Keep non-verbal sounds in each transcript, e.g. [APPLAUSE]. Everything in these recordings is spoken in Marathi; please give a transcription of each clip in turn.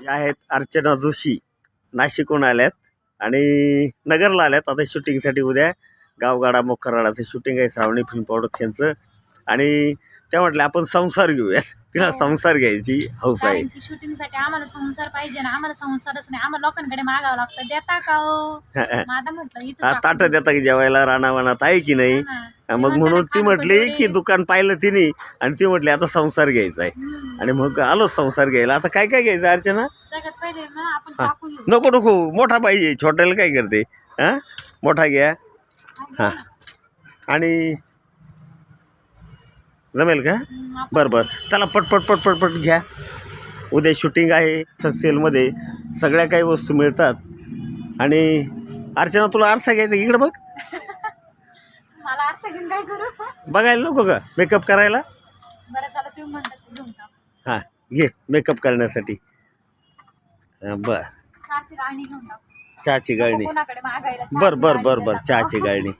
या आहेत अर्चना जोशी नाशिकहून आल्यात आणि नगरला आल्यात. आता शूटिंगसाठी उद्या गावगाडा मोखराडाचं शूटिंग आहे श्रावणी फिल्म प्रोडक्शनचं आणि त्या म्हटलं आपण संसार घेऊया तिला हो. संसार घ्यायची हौस आहे. कारण की शूटिंगसाठी आम्हाला संसार पाहिजे ना आम्हाला संसारच नाही. आम्हाला लोकांकडे मागावं लागतं. देता का हो? [LAUGHS] मग आता म्हटलं इथं ताटं देता की जेवायला राणावनात आहे की नाही? हा, मग म्हणून ती म्हटली की दुकान पाहिलं तिने आणि ती म्हटली आता संसार घ्यायचा आहे. आणि मग आलो संसार घ्यायला. आता काय काय घ्यायचं अर्चना? सगळ्यात पहिले ना आपण चाकू घेऊ. नको नको. मोठा पाहिजे. छोट्याला काय करते? हा? मोठा घ्या. हां. आणि जमेल का? बरं बरं. चला पटपट पटपट पट घ्या. उद्या शूटिंग आहे सेलमध्ये. सगळ्या काही वस्तू मिळतात. आणि अर्चना तुला आरसा घ्यायचा इकडं बघ. मला आज सगळं काय करू? बघायला नको का मेकअप करायला? बरं झालं तुम्ही म्हणतात ते घेऊन टाकू हां घे. मेकअप करण्यासाठी. हां बर. चहाची गाणी घेऊन टाकू चहाची नको गाळणी. कोणाकडे मागायला बर चहाची बर बर. बर. चहाची गाळणी.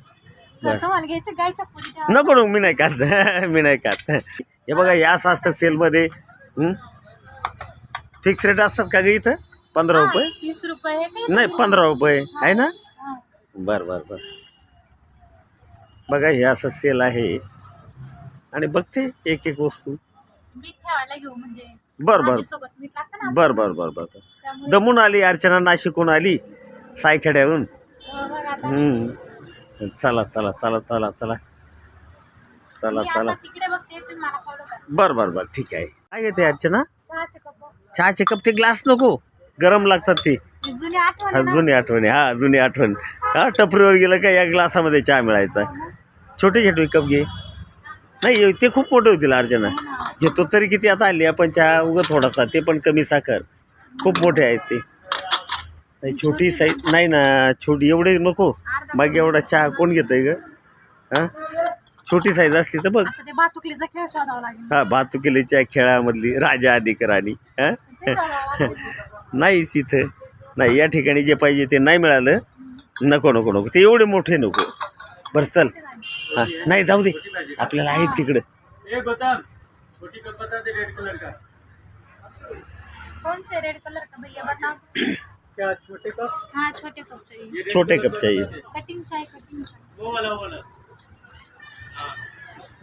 तुम्हाला घ्यायचं नको नको मी नाही खात. [LAUGHS] मी नाही खात. हे बघा या असतं सेलमध्ये फिक्स रेट असतात का ग इथं? पंधरा रुपये? तीस रुपये हे काय नाही पंधरा रुपये. आहे ना? हा. बर बर बर. बघा हे असं सेल आहे. आणि बघते एक एक वस्तू. बर बर. बर बर बर बर दमून आली अर्चना नाशिकहून आली सायखेड्याहून हो. चला चला चला चला चला. चला चला. बर बर बर. ठीक आहे. काय येते अर्चना? चहाचे कप. ते ग्लास नको. गरम लागतात ते. जुनी आठवणी हा जुनी आठवण. हा टपरीवर गेलं का या ग्लासामध्ये चहा मिळायचा. छोटे छोटे कप घे. नाही ते खूप मोठे होतील अर्चना. घेतो तरी किती आता आली आपण चहा उगं थोडासा ते पण कमी साखर. खूप मोठे आहेत ते. नाही छोटी साईज नाही ना छोटी एवढे नको. बाकी एवढा चहा कोण घेतंय ग? हां? छोटी साईज असली तर बघ. हा भातुकिलीच्या खेळामधली राजा अधिक राणी हां नाही तिथं नाही या ठिकाणी जे पाहिजे ते नाही मिळालं. नको नको नको. ते एवढे मोठे नको. बरं चल. हां. नाही जाऊ दे. आपल्याला आहेत तिकडं. ए गौतम छोटी कप बता दे रेड कलर का? कौन से रेड कलर का भैया? बताओ क्या छोटे कप? हाँ छोटे कप चाहिए. छोटे कप चाहिए। कटिंग चाय कटिंग चाय वो वाला वो वाला। हाँ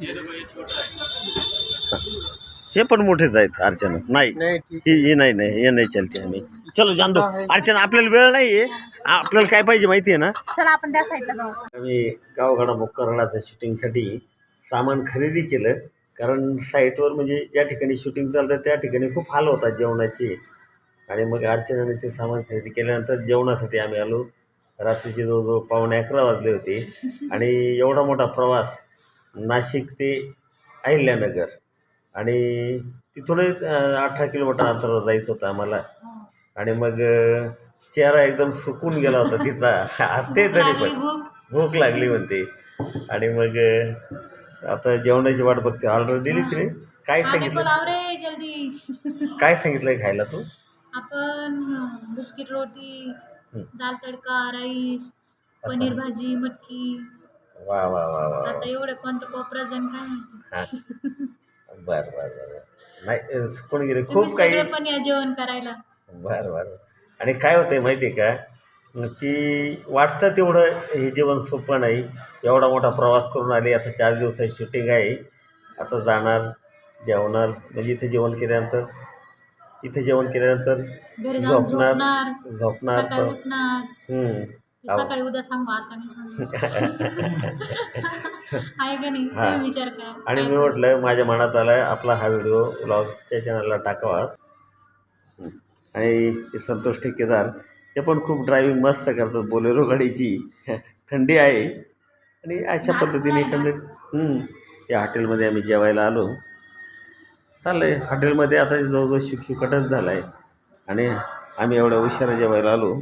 ये देखो ये छोटा है। हे पण मोठेच आहेत अर्चना. नाही. नहीं ठीक ही ही नाही नाही. हे नाही चालते आम्ही. चलो जाणतो अर्चना आपल्याला वेळ नाही आहे आपल्याला काय पाहिजे माहिती आहे ना? चला आपण त्या साईडला जाऊ. आम्ही गावगाडा मुक्करणाचं शूटिंगसाठी सामान खरेदी केलं. कारण साईटवर म्हणजे ज्या ठिकाणी शूटिंग चालतं त्या ठिकाणी खूप हाल होतात जेवणाचे. आणि मग अर्चनाने ते सामान खरेदी केल्यानंतर जेवणासाठी आम्ही आलो. रात्रीचे जवळजवळ पावणे अकरा वाजले होते. आणि एवढा मोठा प्रवास नाशिक ते अहिल्यानगर. आणि तिथूनच अठरा किलोमीटर अंतरावर जायचं होतं आम्हाला. आणि मग चेहरा एकदम सुकून गेला होता तिचा. असते तरी पण. भूक. लागली म्हणते. आणि मग आता जेवणाची वाट बघते. ऑर्डर दिली तिने. काय सांगितलं? काय सांगितलंय खायला तू? आपण बिस्किट रोटी. दाल तडका राईस पनीर भाजी मटकी. वा वा वा वा. आता एवढं कोणतं कोपराजन काय माहिती? हा बर बर बर नाही कोण गेले तुम्ही खूप काही सगळे पण या जेवण करायला. बर बर. आणि काय होतंय माहिती आहे का? की वाटतं तेवढं हे जेवण सोपं नाही. एवढा मोठा प्रवास करून आले आता चार दिवसाची शूटिंग आहे. आता जाणार जेवणार म्हणजे इथे जेवण केल्यानंतर इथे जेवण केल्यानंतर घरी जाऊन झोपणार झोपणार झोपणार सकाळी तर. उठणार. हम्म. सकाळी उद्या सांगू आता मी सांगू. [LAUGHS] आहे का नाही? हा. तुम्ही विचार करा. आणि मी म्हटलं माझ्या मनात आलं आपला हा व्हिडिओ ब्लॉगच्या चॅनलला टाकावा. हं. आणि ते संतोष ठेकेदार ते पण खूप ड्रायव्हिंग मस्त करतात बोलेरो गाडीची. थंडी आहे. आणि अशा पद्धतीने एकंदरीत हं, या हॉटेलमध्ये आम्ही जेवायला आलो. चाललं आहे हॉटेलमध्ये आता जवळजवळ शुकशुकटच झाला आहे आणि आम्ही एवढ्या उशिरा जेवायला आलो.